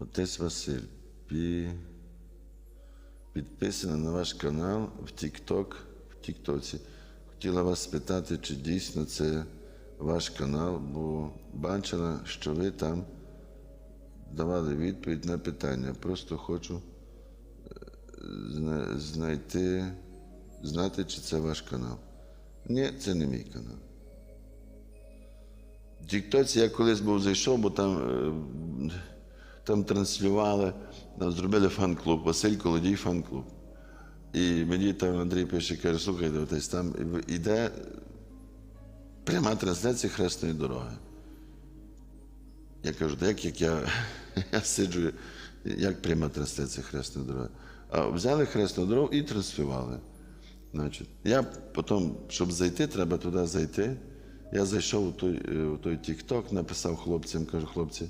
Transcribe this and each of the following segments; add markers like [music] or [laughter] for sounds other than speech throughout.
Отець Василь, пі... підписана на ваш канал в TikTok, в Тіктоці. Хотіла вас спитати, чи дійсно це ваш канал, бо бачила, що ви там давали відповідь на питання. Просто хочу е, знайти, знати, чи це ваш канал. Ні, це не мій канал. В Тіктоці я колись був зайшов, бо там, е, там транслювали, зробили фан-клуб, Василь Колодій фан-клуб. І мені там Андрій пише, каже, слухайте, отець, там іде пряма трансляція Хресної дороги. Я кажу, так як я, [laughs] я сиджу, як пряма трансляція Хресної дороги. А взяли Хресну дорогу і транслювали. Значить, я потім, щоб зайти, треба туди зайти. Я зайшов у той, е, у той TikTok, написав хлопцям, кажу, хлопці,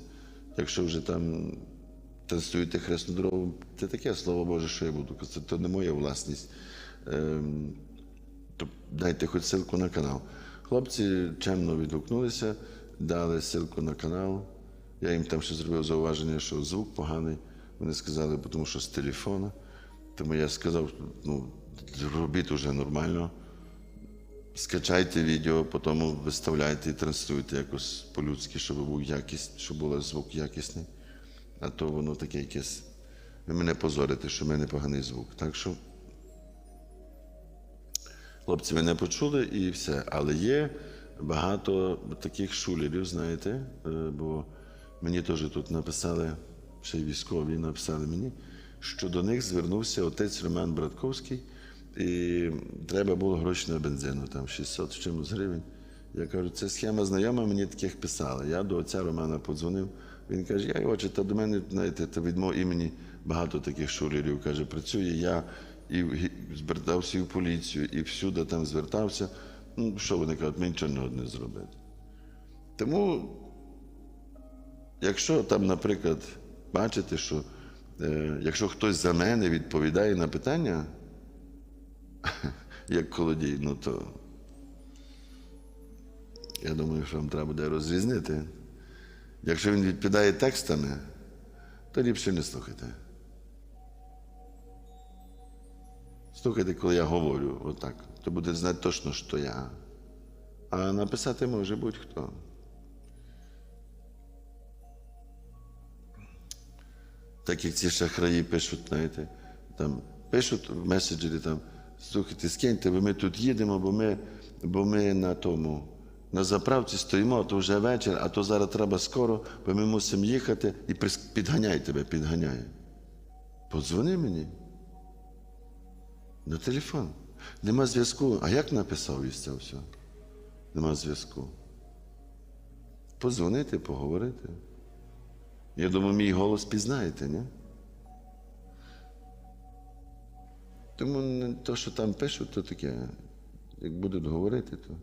якщо вже там транслюєте хресну дорогу, це таке слово Боже, що я буду казати, це не моя власність. Ем, то дайте хоч ссылку на канал. Хлопці чемно відгукнулися, дали ссылку на канал. Я їм там ще зробив зауваження, що звук поганий. Вони сказали, тому що з телефона. Тому я сказав, ну, робіть уже нормально. Скачайте відео, потім виставляйте і транслюйте якось по-людськи, щоб був якість, щоб був звук якісний. А то воно таке якесь. Ви мене позорите, що в мене поганий звук. Так що хлопці мене почули і все. Але є багато таких шулерів, знаєте, е, бо мені теж тут написали, ще й військові написали мені, що до них звернувся отець Роман Братковський, і треба було гроші на бензину, там 600 з чимось гривень. Я кажу, це схема знайома, мені таких писали. Я до отця Романа подзвонив. Він каже, я отче, та до мене, знаєте, від мого імені багато таких шулерів. Каже, працює я і звертався і в поліцію, і всюди там звертався. Ну, що вони кажуть, ми нічого не одне зробити. Тому, якщо там, наприклад, бачите, що е, якщо хтось за мене відповідає на питання, як колодій, ну то я думаю, що вам треба буде розрізнити. Якщо він відповідає текстами, то ліпше не слухайте. Слухайте, коли я говорю отак, то буде знати точно, що я. А написати може будь-хто. Так як ці шахраї пишуть, знаєте, там пишуть в меседжері там, слухайте, скиньте, бо ми тут їдемо, бо ми, бо ми на тому, на заправці стоїмо, а то вже вечір, а то зараз треба скоро, бо ми мусимо їхати і підганяй тебе, підганяє. Подзвони мені. На телефон. Нема зв'язку. А як написав із це все? Нема зв'язку. Позвонити, поговорити. Я думаю, мій голос пізнаєте, ні? Тому не то, що там пишуть, то таке. Як будуть говорити, то.